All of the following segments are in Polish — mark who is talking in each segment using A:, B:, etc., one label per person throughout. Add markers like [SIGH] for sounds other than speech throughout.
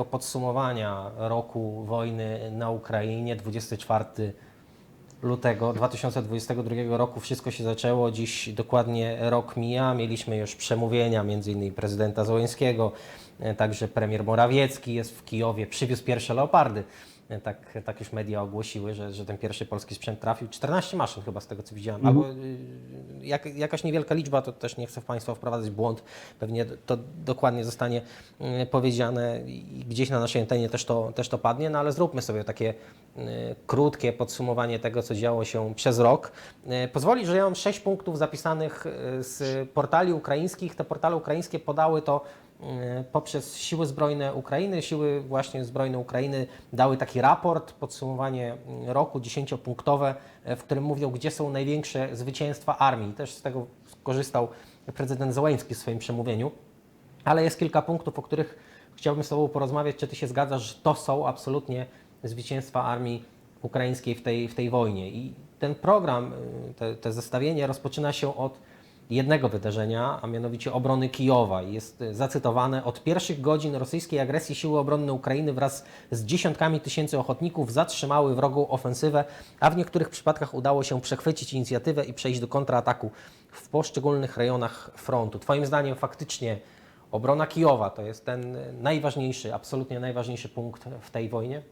A: tego podsumowania roku wojny na Ukrainie, 24 lutego 2022 roku wszystko się zaczęło. Dziś dokładnie rok mija. Mieliśmy już przemówienia m.in. prezydenta Zołańskiego, e, także premier Morawiecki jest w Kijowie, przywiózł pierwsze leopardy. Tak, tak już media ogłosiły, że, że ten pierwszy polski sprzęt trafił. 14 maszyn chyba z tego co widziałem. Albo y, jak, jakaś niewielka liczba, to też nie chcę w Państwa wprowadzać błąd. Pewnie to dokładnie zostanie y, powiedziane i gdzieś na naszej antenie też to, też to padnie, no ale zróbmy sobie takie y, krótkie podsumowanie tego, co działo się przez rok. Pozwoli, że ja mam sześć punktów zapisanych z portali ukraińskich. Te portale ukraińskie podały to poprzez siły zbrojne Ukrainy. Siły właśnie zbrojne Ukrainy dały taki raport, podsumowanie y, roku dziesięciopunktowe, y, w którym mówią, gdzie są największe zwycięstwa armii. Też z tego skorzystał prezydent Zełański w swoim przemówieniu. Ale jest kilka punktów, o których chciałbym z Tobą porozmawiać. Czy Ty się zgadzasz, że to są absolutnie zwycięstwa armii ukraińskiej w tej, w tej wojnie? I ten program, y, te, te zestawienie rozpoczyna się od jednego wydarzenia, a mianowicie obrony Kijowa. Jest y, zacytowane od pierwszych godzin rosyjskiej agresji siły obronne Ukrainy wraz z dziesiątkami tysięcy ochotników zatrzymały wrogą ofensywę, a w niektórych przypadkach udało się przechwycić inicjatywę i przejść do kontrataku w poszczególnych rejonach frontu. Twoim zdaniem faktycznie obrona Kijowa to jest ten najważniejszy, absolutnie najważniejszy punkt w tej wojnie?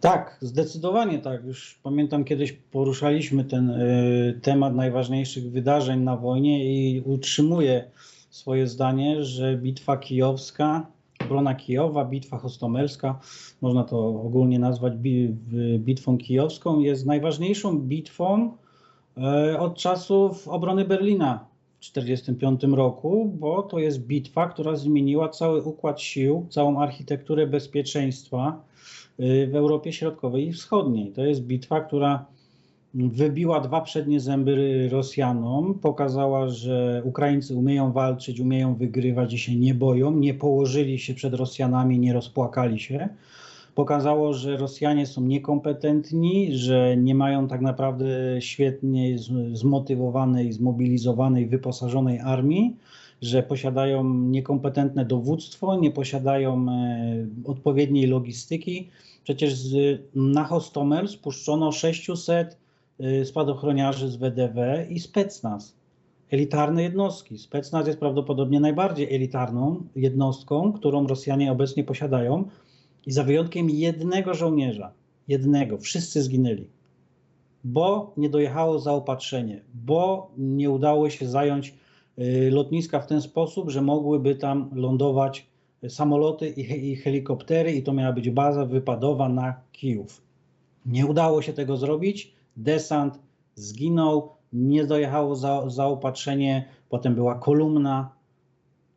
B: Tak, zdecydowanie tak. Już pamiętam kiedyś poruszaliśmy ten y, temat najważniejszych wydarzeń na wojnie i utrzymuję swoje zdanie, że bitwa kijowska, obrona Kijowa, bitwa hostomelska, można to ogólnie nazwać bi, bitwą kijowską, jest najważniejszą bitwą y, od czasów obrony Berlina 1945 roku, bo to jest bitwa, która zmieniła cały układ sił, całą architekturę bezpieczeństwa y, w Europie Środkowej i Wschodniej. To jest bitwa, która wybiła dwa przednie zęby Rosjanom, pokazała, że Ukraińcy umieją walczyć, umieją wygrywać i się nie boją, nie położyli się przed Rosjanami, nie rozpłakali się. Pokazało, że Rosjanie są niekompetentni, że nie mają tak naprawdę świetnie zmotywowanej, zmobilizowanej, wyposażonej armii, że posiadają niekompetentne dowództwo, nie posiadają e, odpowiedniej logistyki. Przecież z, na Hostomel spuszczono 600 y, spadochroniarzy z WDW i specnaz. Elitarne jednostki. Specnaz jest prawdopodobnie najbardziej elitarną jednostką, którą Rosjanie obecnie posiadają. I za wyjątkiem jednego żołnierza, jednego, wszyscy zginęli, bo nie dojechało zaopatrzenie, bo nie udało się zająć y, lotniska w ten sposób, że mogłyby tam lądować samoloty i, i helikoptery, i to miała być baza wypadowa na Kijów. Nie udało się tego zrobić. Desant zginął, nie dojechało za, zaopatrzenie. Potem była kolumna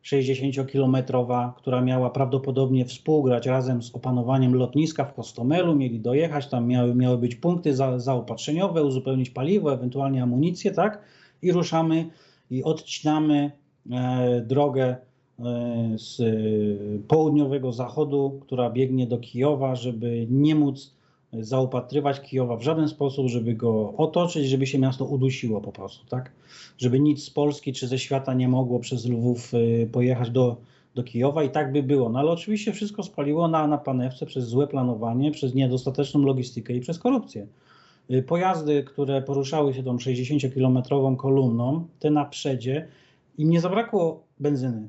B: 60-kilometrowa, która miała prawdopodobnie współgrać razem z opanowaniem lotniska w Kostomelu. Mieli dojechać, tam miały, miały być punkty za, zaopatrzeniowe, uzupełnić paliwo, ewentualnie amunicję, tak? I ruszamy i odcinamy e, drogę e, z południowego zachodu, która biegnie do Kijowa, żeby nie móc zaopatrywać Kijowa w żaden sposób, żeby go otoczyć, żeby się miasto udusiło po prostu, tak? Żeby nic z Polski czy ze świata nie mogło przez Lwów y, pojechać do, do Kijowa i tak by było. No ale oczywiście wszystko spaliło na, na panewce przez złe planowanie, przez niedostateczną logistykę i przez korupcję. Y, Pojazdy, które poruszały się tą 60-kilometrową kolumną, te na przedzie, im nie zabrakło benzyny.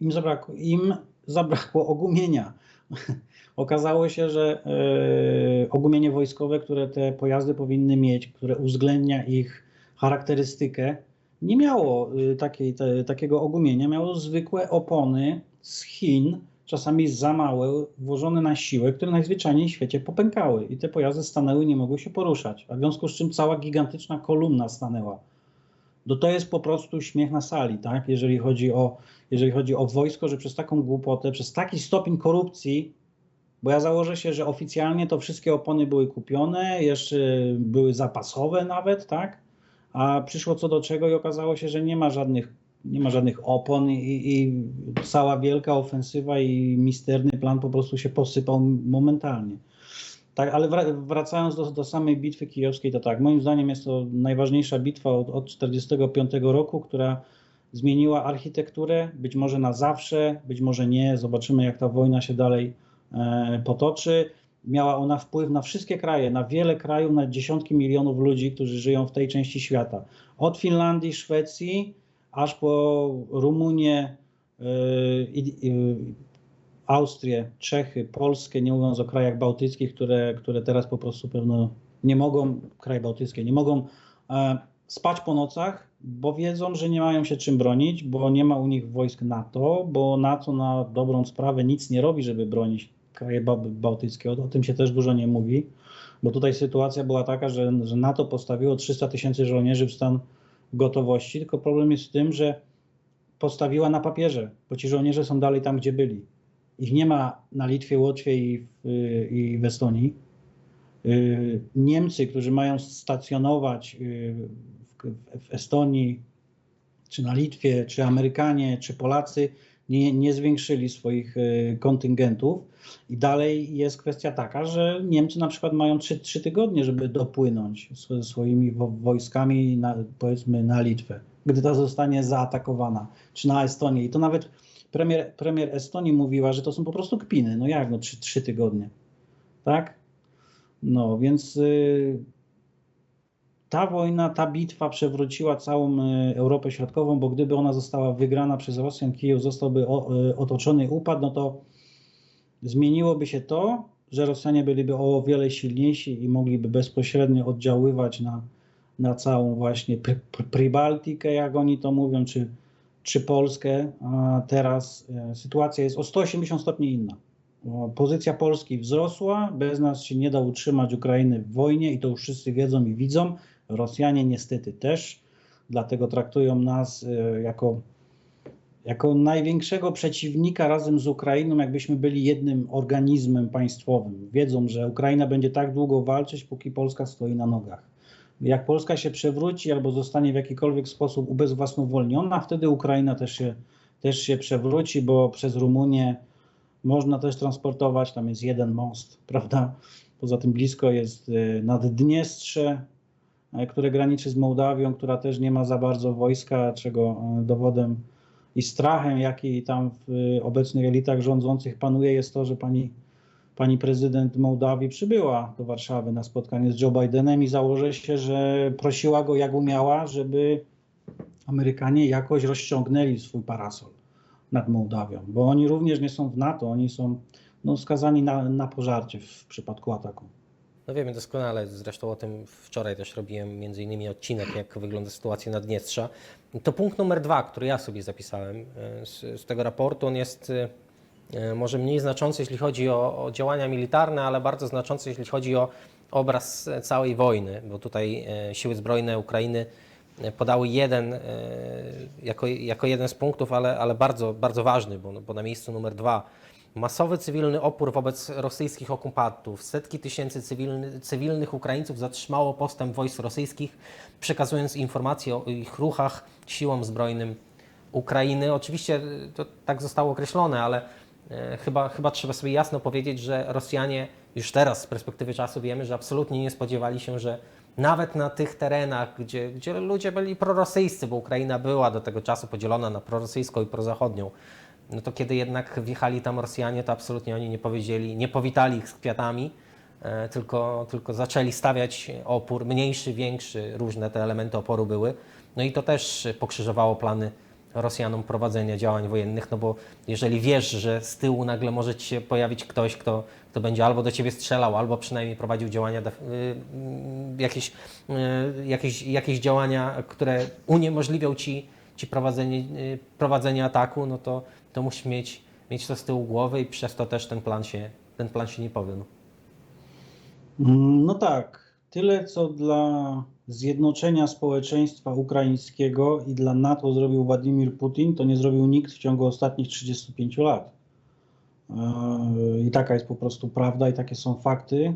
B: Im zabrakło, im zabrakło ogumienia. [LAUGHS] Okazało się, że e, ogumienie wojskowe, które te pojazdy powinny mieć, które uwzględnia ich charakterystykę, nie miało y, takiej, te, takiego ogumienia, miało zwykłe opony z Chin, czasami za małe, włożone na siłę, które najzwyczajniej w świecie popękały i te pojazdy stanęły, nie mogły się poruszać, a w związku z czym cała gigantyczna kolumna stanęła. No to jest po prostu śmiech na sali, tak? jeżeli, chodzi o, jeżeli chodzi o wojsko, że przez taką głupotę, przez taki stopień korupcji, bo ja założę się, że oficjalnie to wszystkie opony były kupione, jeszcze były zapasowe nawet, tak? A przyszło co do czego i okazało się, że nie ma żadnych, nie ma żadnych opon i, i cała wielka ofensywa i misterny plan po prostu się posypał momentalnie. Tak, ale wra- wracając do, do samej bitwy kijowskiej, to tak, moim zdaniem jest to najważniejsza bitwa od, od 1945 roku, która zmieniła architekturę, być może na zawsze, być może nie. Zobaczymy, jak ta wojna się dalej e, potoczy. Miała ona wpływ na wszystkie kraje, na wiele krajów, na dziesiątki milionów ludzi, którzy żyją w tej części świata. Od Finlandii, Szwecji, aż po Rumunię, i- Austrię, Czechy, Polskę, nie mówiąc o krajach bałtyckich, które, które teraz po prostu pewno nie mogą, kraje bałtyckie, nie mogą e, spać po nocach, bo wiedzą, że nie mają się czym bronić, bo nie ma u nich wojsk NATO, bo NATO na dobrą sprawę nic nie robi, żeby bronić kraje ba- bałtyckie. O, o tym się też dużo nie mówi, bo tutaj sytuacja była taka, że, że NATO postawiło 300 tysięcy żołnierzy w stan gotowości, tylko problem jest w tym, że postawiła na papierze, bo ci żołnierze są dalej tam, gdzie byli. Ich nie ma na Litwie, Łotwie i w, i w Estonii. Y, Niemcy, którzy mają stacjonować y, w, w Estonii, czy na Litwie, czy Amerykanie, czy Polacy, nie, nie zwiększyli swoich y, kontyngentów. I dalej jest kwestia taka, że Niemcy na przykład mają trzy, trzy tygodnie, żeby dopłynąć swo- swoimi wo- wojskami, na, powiedzmy, na Litwę, gdy ta zostanie zaatakowana, czy na Estonię. I to nawet premier, premier Estonii mówiła, że to są po prostu kpiny. No jak, no trzy, trzy tygodnie, tak? No, więc y, ta wojna, ta bitwa przewróciła całą y, Europę Środkową, bo gdyby ona została wygrana przez Rosjan, Kijów zostałby o, y, otoczony, upadł, no to zmieniłoby się to, że Rosjanie byliby o wiele silniejsi i mogliby bezpośrednio oddziaływać na, na całą właśnie Pri- Pri- Pribaltikę, jak oni to mówią, czy, czy Polskę. Teraz e, sytuacja jest o 180 stopni inna. Pozycja Polski wzrosła, bez nas się nie da utrzymać Ukrainy w wojnie i to już wszyscy wiedzą i widzą. Rosjanie niestety też, dlatego traktują nas e, jako, jako największego przeciwnika razem z Ukrainą, jakbyśmy byli jednym organizmem państwowym. Wiedzą, że Ukraina będzie tak długo walczyć, póki Polska stoi na nogach. Jak Polska się przewróci albo zostanie w jakikolwiek sposób ubezwłasnowolniona, wtedy Ukraina też się, też się przewróci, bo przez Rumunię można też transportować, tam jest jeden most, [LAUGHS] prawda? Poza tym blisko jest y, Naddniestrze, e, które graniczy z Mołdawią, która też nie ma za bardzo wojska, czego e, dowodem i strachem, jaki tam w y, obecnych elitach rządzących panuje, jest to, że pani, pani prezydent Mołdawii przybyła do Warszawy na spotkanie z Joe Bidenem i założę się, że prosiła go jak umiała, żeby Amerykanie jakoś rozciągnęli swój parasol nad Mołdawią, bo oni również nie są w NATO, oni są no, skazani na, na pożarcie w przypadku ataku.
A: No wiemy doskonale, zresztą o tym wczoraj też robiłem między innymi odcinek, jak wygląda sytuacja Naddniestrza. To punkt numer dwa, który ja sobie zapisałem e, z, z tego raportu. On jest e, może mniej znaczący, jeśli chodzi o, o działania militarne, ale bardzo znaczący, jeśli chodzi o obraz całej wojny, bo tutaj e, siły zbrojne Ukrainy e, podały jeden e, jako, jako jeden z punktów, ale, ale bardzo, bardzo ważny, bo, bo na miejscu numer dwa Masowy cywilny opór wobec rosyjskich okupantów. Setki tysięcy cywilny, cywilnych Ukraińców zatrzymało postęp wojsk rosyjskich, przekazując informacje o ich ruchach siłom zbrojnym Ukrainy. Oczywiście to tak zostało określone, ale e, chyba, chyba trzeba sobie jasno powiedzieć, że Rosjanie już teraz z perspektywy czasu wiemy, że absolutnie nie spodziewali się, że nawet na tych terenach, gdzie, gdzie ludzie byli prorosyjscy, bo Ukraina była do tego czasu podzielona na prorosyjską i prozachodnią, no to kiedy jednak wjechali tam Rosjanie, to absolutnie oni nie powiedzieli, nie powitali ich z kwiatami, e, tylko, tylko zaczęli stawiać opór, mniejszy, większy, różne te elementy oporu były. No i to też pokrzyżowało plany Rosjanom prowadzenia działań wojennych, no bo jeżeli wiesz, że z tyłu nagle może ci się pojawić ktoś, kto, kto będzie albo do ciebie strzelał, albo przynajmniej prowadził działania, y, y, jakieś, y, jakieś, jakieś działania, które uniemożliwią ci, ci prowadzenie, y, prowadzenie ataku, no to, to musisz mieć, mieć to z tyłu głowy i przez to też ten plan się, ten plan się nie powiódł.
B: Mm, No tak, tyle co dla zjednoczenia społeczeństwa ukraińskiego i dla NATO zrobił Władimir Putin, to nie zrobił nikt w ciągu ostatnich 35 lat. Yy, I taka jest po prostu prawda, i takie są fakty,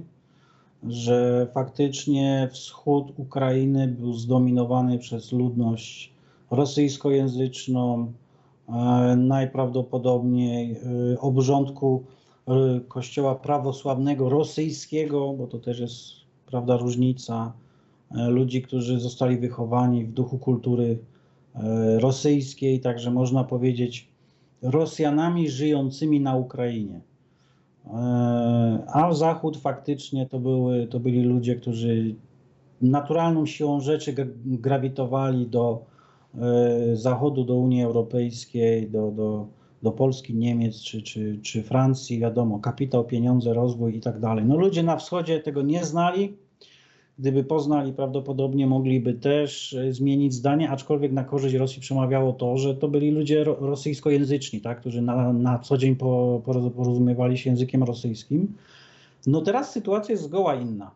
B: że faktycznie wschód Ukrainy był zdominowany przez ludność rosyjskojęzyczną, e, najprawdopodobniej e, obrządku e, kościoła prawosławnego rosyjskiego, bo to też jest prawda różnica, e, ludzi, którzy zostali wychowani w duchu kultury e, rosyjskiej, także można powiedzieć Rosjanami żyjącymi na Ukrainie. E, A Zachód faktycznie to, były, to byli ludzie, którzy naturalną siłą rzeczy gra- grawitowali do e, Zachodu, do Unii Europejskiej, do, do, do Polski, Niemiec czy, czy, czy Francji, wiadomo, kapitał, pieniądze, rozwój i tak dalej. No ludzie na wschodzie tego nie znali. Gdyby poznali, prawdopodobnie mogliby też e, zmienić zdanie, aczkolwiek na korzyść Rosji przemawiało to, że to byli ludzie ro- rosyjskojęzyczni, tak, którzy na, na co dzień po, poroz- porozumiewali się językiem rosyjskim. No teraz sytuacja jest zgoła inna.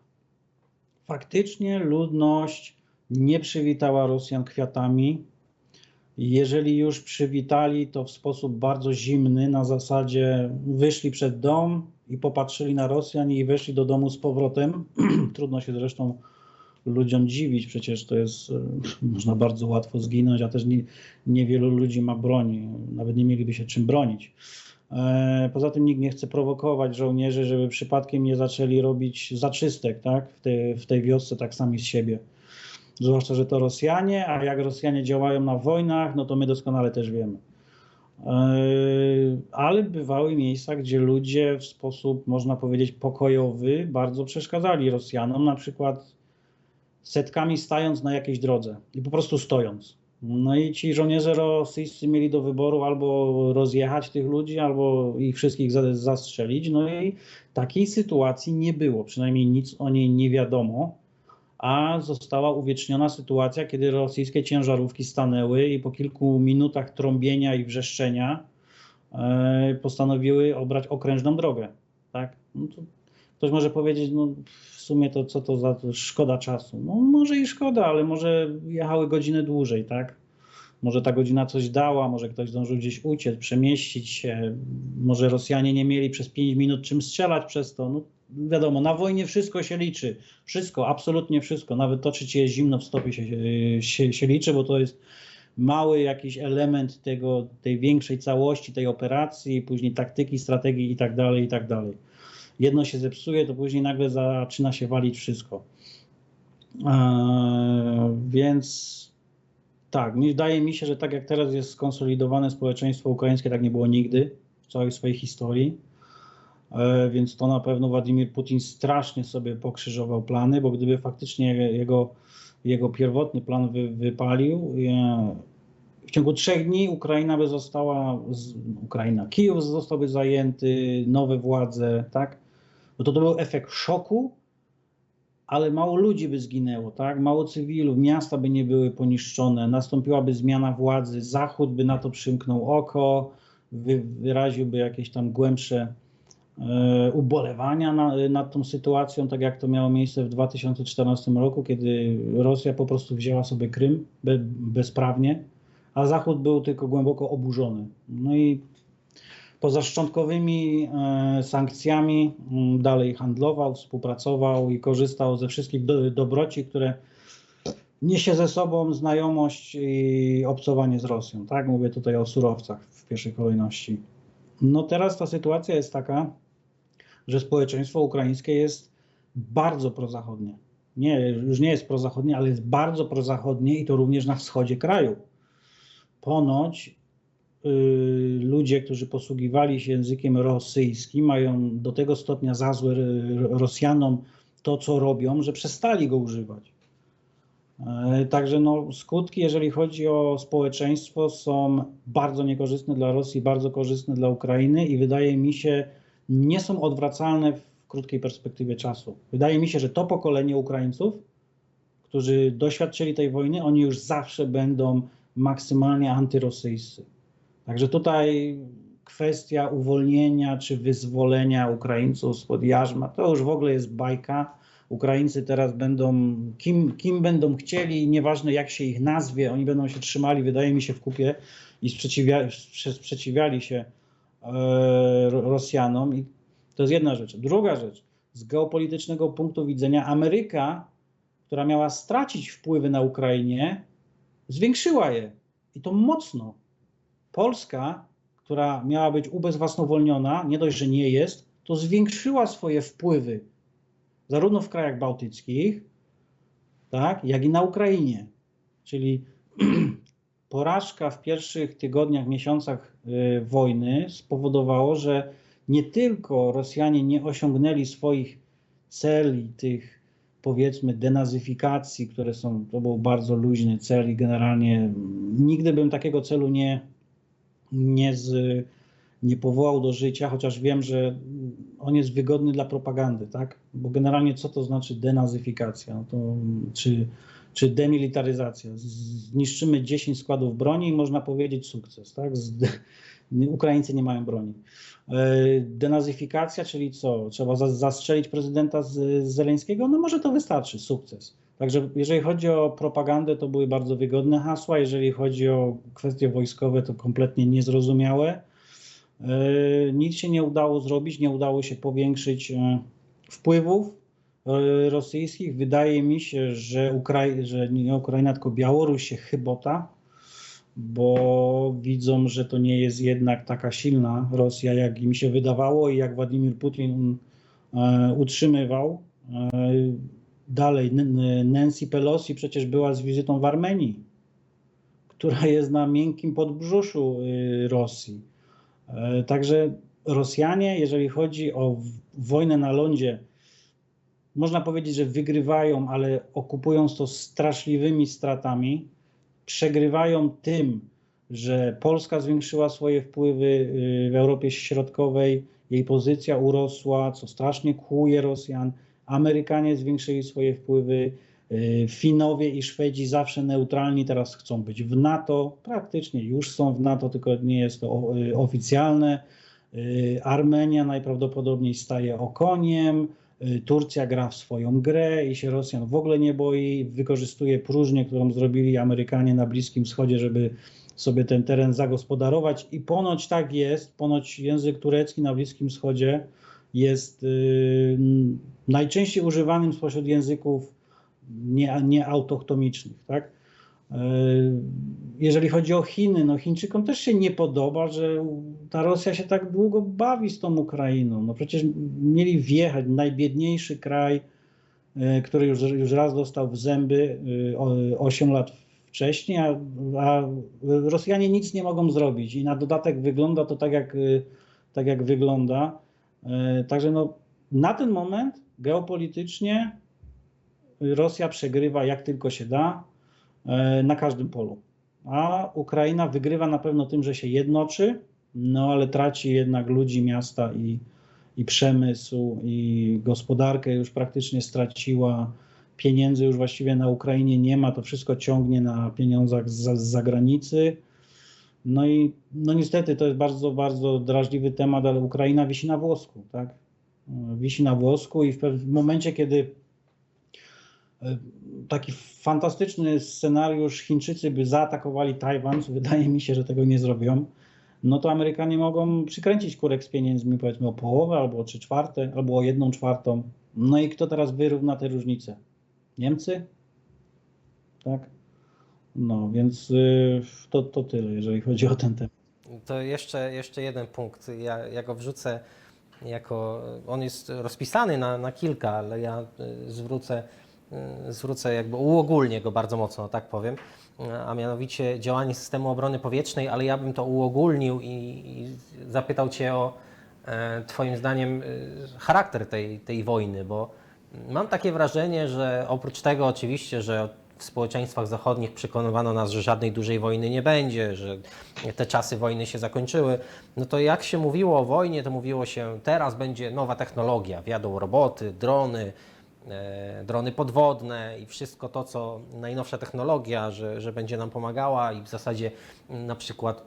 B: Faktycznie ludność nie przywitała Rosjan kwiatami. Jeżeli już przywitali, to w sposób bardzo zimny, na zasadzie wyszli przed dom i popatrzyli na Rosjan i weszli do domu z powrotem. [CLEARS THROAT] Trudno się zresztą ludziom dziwić, przecież to jest, e, można bardzo łatwo zginąć, a też nie, niewielu ludzi ma broń, nawet nie mieliby się czym bronić. E, Poza tym nikt nie chce prowokować żołnierzy, żeby przypadkiem nie zaczęli robić zaczystek tak? w, tej, w tej wiosce tak sami z siebie. Zwłaszcza, że to Rosjanie, a jak Rosjanie działają na wojnach, no to my doskonale też wiemy. E, Ale bywały miejsca, gdzie ludzie w sposób, można powiedzieć, pokojowy bardzo przeszkadzali Rosjanom, na przykład setkami stając na jakiejś drodze i po prostu stojąc. No i ci żołnierze rosyjscy mieli do wyboru albo rozjechać tych ludzi, albo ich wszystkich za- zastrzelić. No i takiej sytuacji nie było, przynajmniej nic o niej nie wiadomo, a została uwieczniona sytuacja, kiedy rosyjskie ciężarówki stanęły i po kilku minutach trąbienia i wrzeszczenia e, postanowiły obrać okrężną drogę. Tak? No to ktoś może powiedzieć, no w sumie to co to za to szkoda czasu. No może i szkoda, ale może jechały godzinę dłużej, tak? Może ta godzina coś dała, może ktoś zdążył gdzieś uciec, przemieścić się, może Rosjanie nie mieli przez 5 minut czym strzelać przez to. No wiadomo, na wojnie wszystko się liczy. Wszystko, absolutnie wszystko. Nawet to, czy ci jest zimno w stopie się, się, się liczy, bo to jest mały jakiś element tego, tej większej całości, tej operacji, później taktyki, strategii i tak dalej, i tak dalej jedno się zepsuje, to później nagle zaczyna się walić wszystko. Eee, więc tak, wydaje mi się, że tak jak teraz jest skonsolidowane społeczeństwo ukraińskie, tak nie było nigdy w całej swojej historii. Eee, Więc to na pewno Władimir Putin strasznie sobie pokrzyżował plany, bo gdyby faktycznie jego, jego pierwotny plan wy, wypalił, e, w ciągu trzech dni Ukraina by została, Ukraina, Kijów zostałby zajęty, nowe władze, tak? No to to był efekt szoku, ale mało ludzi by zginęło, tak? Mało cywilów, miasta by nie były poniszczone, nastąpiłaby zmiana władzy, Zachód by na to przymknął oko, wy, wyraziłby jakieś tam głębsze e, ubolewania na, nad tą sytuacją, tak jak to miało miejsce w 2014 roku, kiedy Rosja po prostu wzięła sobie Krym be, bezprawnie, a Zachód był tylko głęboko oburzony. No i poza szczątkowymi e, sankcjami dalej handlował, współpracował i korzystał ze wszystkich do, dobroci, które niesie ze sobą znajomość i obcowanie z Rosją. Tak, mówię tutaj o surowcach w pierwszej kolejności. No teraz ta sytuacja jest taka, że społeczeństwo ukraińskie jest bardzo prozachodnie. Nie, już nie jest prozachodnie, ale jest bardzo prozachodnie i to również na wschodzie kraju. Ponoć y, ludzie, którzy posługiwali się językiem rosyjskim, mają do tego stopnia za złe y, Rosjanom to, co robią, że przestali go używać. E, Także no, skutki, jeżeli chodzi o społeczeństwo, są bardzo niekorzystne dla Rosji, bardzo korzystne dla Ukrainy i wydaje mi się, nie są odwracalne w krótkiej perspektywie czasu. Wydaje mi się, że to pokolenie Ukraińców, którzy doświadczyli tej wojny, oni już zawsze będą maksymalnie antyrosyjscy. Także tutaj kwestia uwolnienia czy wyzwolenia Ukraińców spod jarzma, to już w ogóle jest bajka. Ukraińcy teraz będą, kim, kim będą chcieli, nieważne jak się ich nazwie, oni będą się trzymali, wydaje mi się, w kupie i sprzeciwia, sprze- sprzeciwiali się e, Ro- Rosjanom. I to jest jedna rzecz. Druga rzecz, z geopolitycznego punktu widzenia, Ameryka, która miała stracić wpływy na Ukrainie, zwiększyła je i to mocno. Polska, która miała być ubezwłasnowolniona, nie dość, że nie jest, to zwiększyła swoje wpływy zarówno w krajach bałtyckich, tak, jak i na Ukrainie. Czyli [CLEARS THROAT] porażka w pierwszych tygodniach, miesiącach y, wojny spowodowało, że nie tylko Rosjanie nie osiągnęli swoich celi, tych powiedzmy denazyfikacji, które są, to był bardzo luźny cel i generalnie nigdy bym takiego celu nie, nie, z, nie powołał do życia, chociaż wiem, że on jest wygodny dla propagandy, tak? Bo generalnie co to znaczy denazyfikacja? No to, czy, czy demilitaryzacja? Zniszczymy 10 składów broni i można powiedzieć sukces, tak? Ukraińcy nie mają broni. E, Denazyfikacja, czyli co? Trzeba za- zastrzelić prezydenta z Zeleńskiego? No może to wystarczy, sukces. Także jeżeli chodzi o propagandę, to były bardzo wygodne hasła. Jeżeli chodzi o kwestie wojskowe, to kompletnie niezrozumiałe. E, Nic się nie udało zrobić, nie udało się powiększyć e, wpływów e, rosyjskich. Wydaje mi się, że, Ukrai- że nie Ukraina, tylko Białoruś się chybota, bo widzą, że to nie jest jednak taka silna Rosja, jak im się wydawało i jak Władimir Putin utrzymywał. Dalej, Nancy Pelosi przecież była z wizytą w Armenii, która jest na miękkim podbrzuszu Rosji. E, Także Rosjanie, jeżeli chodzi o wojnę na lądzie, można powiedzieć, że wygrywają, ale okupując to straszliwymi stratami. Przegrywają tym, że Polska zwiększyła swoje wpływy y, w Europie Środkowej, jej pozycja urosła, co strasznie kłuje Rosjan. Amerykanie zwiększyli swoje wpływy, Finowie i Szwedzi zawsze neutralni, teraz chcą być w NATO, praktycznie już są w NATO, tylko nie jest to y, oficjalne. Y, Armenia najprawdopodobniej staje okoniem, y, Turcja gra w swoją grę i się Rosjan w ogóle nie boi, wykorzystuje próżnię, którą zrobili Amerykanie na Bliskim Wschodzie, żeby sobie ten teren zagospodarować. I ponoć tak jest, ponoć język turecki na Bliskim Wschodzie jest y, najczęściej używanym spośród języków nie, nieautochtomicznych, tak? Y, Jeżeli chodzi o Chiny, no Chińczykom też się nie podoba, że ta Rosja się tak długo bawi z tą Ukrainą. No przecież mieli wjechać, najbiedniejszy kraj, y, który już, już raz dostał w zęby y, o- 8 lat wcześniej, a, a Rosjanie nic nie mogą zrobić i na dodatek wygląda to tak, jak, tak jak wygląda. Także no, na ten moment geopolitycznie Rosja przegrywa jak tylko się da e, na każdym polu. A Ukraina wygrywa na pewno tym, że się jednoczy, no ale traci jednak ludzi, miasta i, i przemysł, i gospodarkę już praktycznie straciła. Pieniędzy już właściwie na Ukrainie nie ma, to wszystko ciągnie na pieniądzach z, z zagranicy. No i no niestety to jest bardzo, bardzo drażliwy temat, ale Ukraina wisi na włosku, tak? Wisi na włosku i w momencie, kiedy e, taki fantastyczny scenariusz, Chińczycy by zaatakowali Tajwan, wydaje mi się, że tego nie zrobią, no to Amerykanie mogą przykręcić kurek z pieniędzmi, powiedzmy o połowę, albo o trzy czwarte, albo o jedną czwartą. No i kto teraz wyrówna te różnice? Niemcy? Tak? No, więc y, to, to tyle, jeżeli chodzi o ten temat.
A: To jeszcze, jeszcze jeden punkt. Ja, ja go wrzucę jako. On jest rozpisany na, na kilka, ale ja y, zwrócę, zwrócę jakby uogólnię go bardzo mocno, tak powiem. Y, A mianowicie działanie systemu obrony powietrznej, ale ja bym to uogólnił i, i zapytał Cię o e, Twoim zdaniem y, charakter tej, tej wojny, bo mam takie wrażenie, że oprócz tego oczywiście, że w społeczeństwach zachodnich przekonywano nas, że żadnej dużej wojny nie będzie, że te czasy wojny się zakończyły, no to jak się mówiło o wojnie, to mówiło się teraz będzie nowa technologia, wjadą roboty, drony, drony podwodne i wszystko to, co najnowsza technologia, że, że będzie nam pomagała i w zasadzie m, na przykład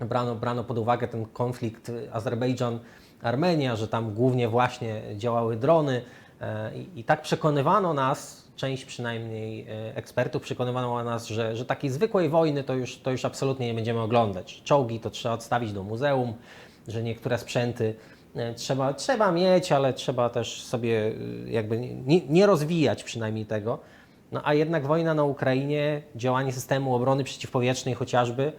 A: brano, brano pod uwagę ten konflikt Azerbejdżan-Armenia, że tam głównie właśnie działały drony e, i, i tak przekonywano nas, część przynajmniej e, ekspertów przekonywano nas, że, że takiej zwykłej wojny to już, to już absolutnie nie będziemy oglądać. Czołgi to trzeba odstawić do muzeum, że niektóre sprzęty e, trzeba, trzeba mieć, ale trzeba też sobie e, jakby nie, nie rozwijać przynajmniej tego. No a jednak wojna na Ukrainie, działanie systemu obrony przeciwpowietrznej chociażby,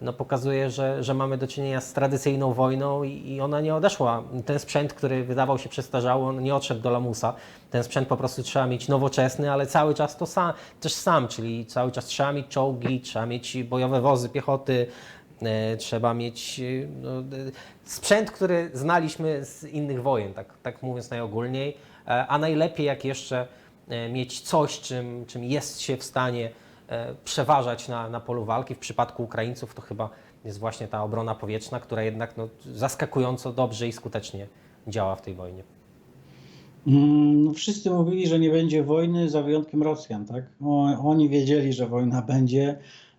A: no pokazuje, że, że mamy do czynienia z tradycyjną wojną i, i ona nie odeszła. Ten sprzęt, który wydawał się przestarzały, on nie odszedł do lamusa. Ten sprzęt po prostu trzeba mieć nowoczesny, ale cały czas to sam, też sam, czyli cały czas trzeba mieć czołgi, trzeba mieć bojowe wozy piechoty, e, trzeba mieć e, no, e, sprzęt, który znaliśmy z innych wojen, tak, tak mówiąc najogólniej, E, a najlepiej jak jeszcze e, mieć coś, czym, czym jest się w stanie e, przeważać na, na polu walki. W przypadku Ukraińców to chyba jest właśnie ta obrona powietrzna, która jednak no, zaskakująco dobrze i skutecznie działa w tej wojnie.
B: Mm, No, wszyscy mówili, że nie będzie wojny za wyjątkiem Rosjan, tak? Oni wiedzieli, że wojna będzie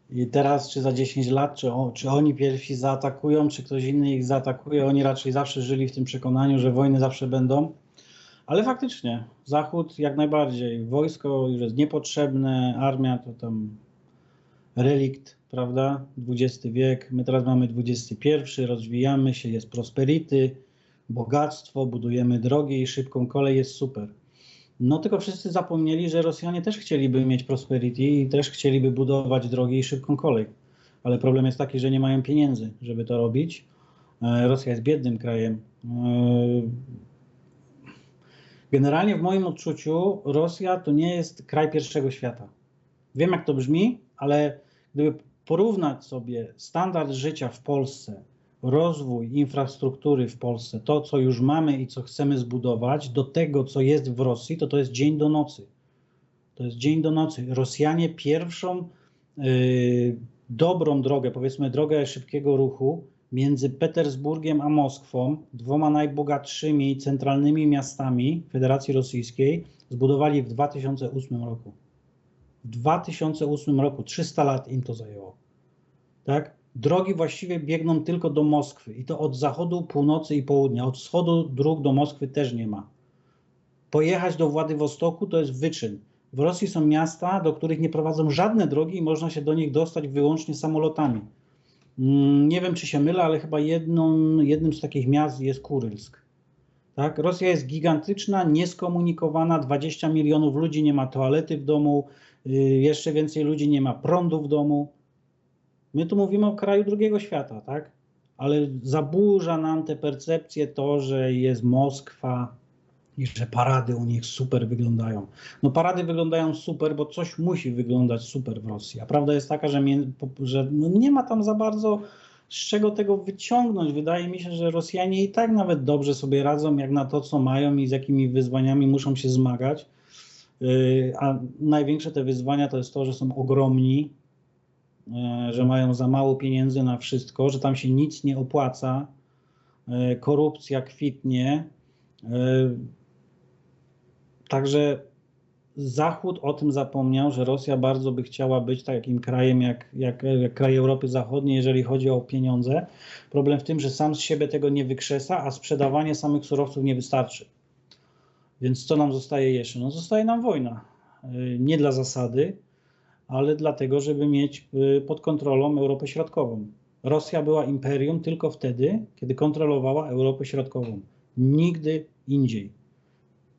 B: i teraz, czy za 10 lat, czy, o, czy oni pierwsi zaatakują, czy ktoś inny ich zaatakuje, oni raczej zawsze żyli w tym przekonaniu, że wojny zawsze będą. Ale faktycznie, Zachód jak najbardziej. Wojsko już jest niepotrzebne, armia to tam relikt, prawda? XX wiek, my teraz mamy XXI, rozwijamy się, jest prosperity, bogactwo, budujemy drogi i szybką kolej, jest super. No tylko wszyscy zapomnieli, że Rosjanie też chcieliby mieć prosperity i też chcieliby budować drogi i szybką kolej. Ale problem jest taki, że nie mają pieniędzy, żeby to robić. E, Rosja jest biednym krajem. E, Generalnie w moim odczuciu Rosja to nie jest kraj pierwszego świata. Wiem jak to brzmi, ale gdyby porównać sobie standard życia w Polsce, rozwój infrastruktury w Polsce, to co już mamy i co chcemy zbudować, do tego co jest w Rosji, to to jest dzień do nocy. To jest dzień do nocy. Rosjanie pierwszą y, dobrą drogę, powiedzmy drogę szybkiego ruchu między Petersburgiem a Moskwą, dwoma najbogatszymi centralnymi miastami Federacji Rosyjskiej, zbudowali w 2008 roku. W 2008 roku, 300 lat im to zajęło. Tak? Drogi właściwie biegną tylko do Moskwy i to od zachodu, północy i południa. Od wschodu dróg do Moskwy też nie ma. Pojechać do Władywostoku to jest wyczyn. W Rosji są miasta, do których nie prowadzą żadne drogi i można się do nich dostać wyłącznie samolotami. Mm, Nie wiem, czy się mylę, ale chyba jedną, jednym z takich miast jest Kurylsk. Tak? Rosja jest gigantyczna, nieskomunikowana, 20 milionów ludzi nie ma toalety w domu, y, jeszcze więcej ludzi nie ma prądu w domu. My tu mówimy o kraju drugiego świata, tak? Ale zaburza nam te percepcje to, że jest Moskwa i że parady u nich super wyglądają. No parady wyglądają super, bo coś musi wyglądać super w Rosji. A prawda jest taka, że, że no nie ma tam za bardzo z czego tego wyciągnąć. Wydaje mi się, że Rosjanie i tak nawet dobrze sobie radzą, jak na to, co mają i z jakimi wyzwaniami muszą się zmagać. Yy, A największe te wyzwania to jest to, że są ogromni, że mają za mało pieniędzy na wszystko, że tam się nic nie opłaca, e, korupcja kwitnie. E, Także Zachód o tym zapomniał, że Rosja bardzo by chciała być takim krajem jak, jak, jak kraj Europy Zachodniej, jeżeli chodzi o pieniądze. Problem w tym, że sam z siebie tego nie wykrzesa, a sprzedawanie samych surowców nie wystarczy. Więc co nam zostaje jeszcze? No zostaje nam wojna. Nie dla zasady, ale dlatego, żeby mieć y, pod kontrolą Europę Środkową. Rosja była imperium tylko wtedy, kiedy kontrolowała Europę Środkową. Nigdy indziej.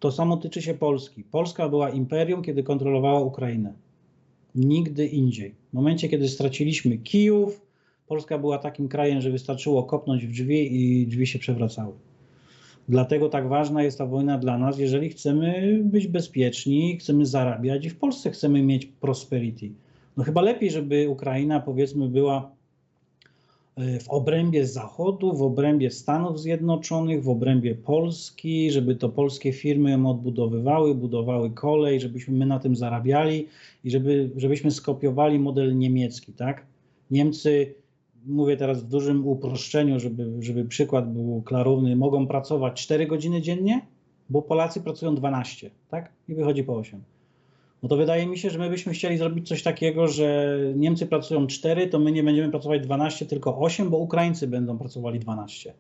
B: To samo tyczy się Polski. Polska była imperium, kiedy kontrolowała Ukrainę. Nigdy indziej. W momencie, kiedy straciliśmy Kijów, Polska była takim krajem, że wystarczyło kopnąć w drzwi i drzwi się przewracały. Dlatego tak ważna jest ta wojna dla nas, jeżeli chcemy być bezpieczni, chcemy zarabiać i w Polsce chcemy mieć prosperity. No chyba lepiej, żeby Ukraina powiedzmy była e, w obrębie Zachodu, w obrębie Stanów Zjednoczonych, w obrębie Polski, żeby to polskie firmy ją odbudowywały, budowały kolej, żebyśmy my na tym zarabiali i żeby, żebyśmy skopiowali model niemiecki, tak? Niemcy, mówię teraz w dużym uproszczeniu, żeby, żeby przykład był klarowny, mogą pracować 4 godziny dziennie, bo Polacy pracują 12, tak? I wychodzi po 8. No to wydaje mi się, że my byśmy chcieli zrobić coś takiego, że Niemcy pracują 4, to my nie będziemy pracować 12, tylko 8, bo Ukraińcy będą pracowali 12.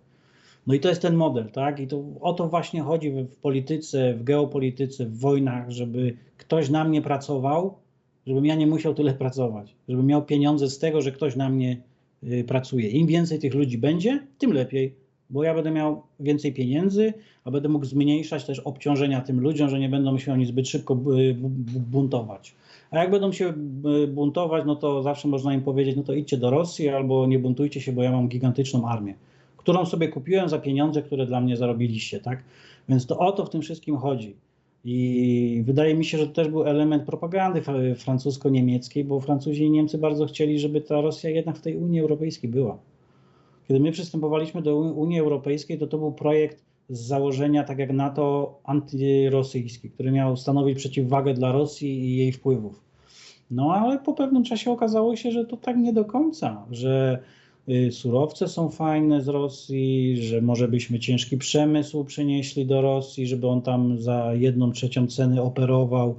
B: No i to jest ten model, tak? I to o to właśnie chodzi w, polityce, w geopolityce, w wojnach, żeby ktoś na mnie pracował, żebym ja nie musiał tyle pracować, żebym miał pieniądze z tego, że ktoś na mnie pracuje. Im więcej tych ludzi będzie, tym lepiej, bo ja będę miał więcej pieniędzy, a będę mógł zmniejszać też obciążenia tym ludziom, że nie będą się oni zbyt szybko y, bu- buntować. A jak będą się y, buntować, no to zawsze można im powiedzieć, no to idźcie do Rosji albo nie buntujcie się, bo ja mam gigantyczną armię, którą sobie kupiłem za pieniądze, które dla mnie zarobiliście, tak? Więc to o to w tym wszystkim chodzi. I wydaje mi się, że to też był element propagandy fra- francusko-niemieckiej, bo Francuzi i Niemcy bardzo chcieli, żeby ta Rosja jednak w tej Unii Europejskiej była. Kiedy my przystępowaliśmy do Unii Europejskiej, to to był projekt z założenia, tak jak NATO, antyrosyjski, który miał stanowić przeciwwagę dla Rosji i jej wpływów. No ale po pewnym czasie okazało się, że to tak nie do końca, że surowce są fajne z Rosji, że może byśmy ciężki przemysł przenieśli do Rosji, żeby on tam za jedną trzecią ceny operował,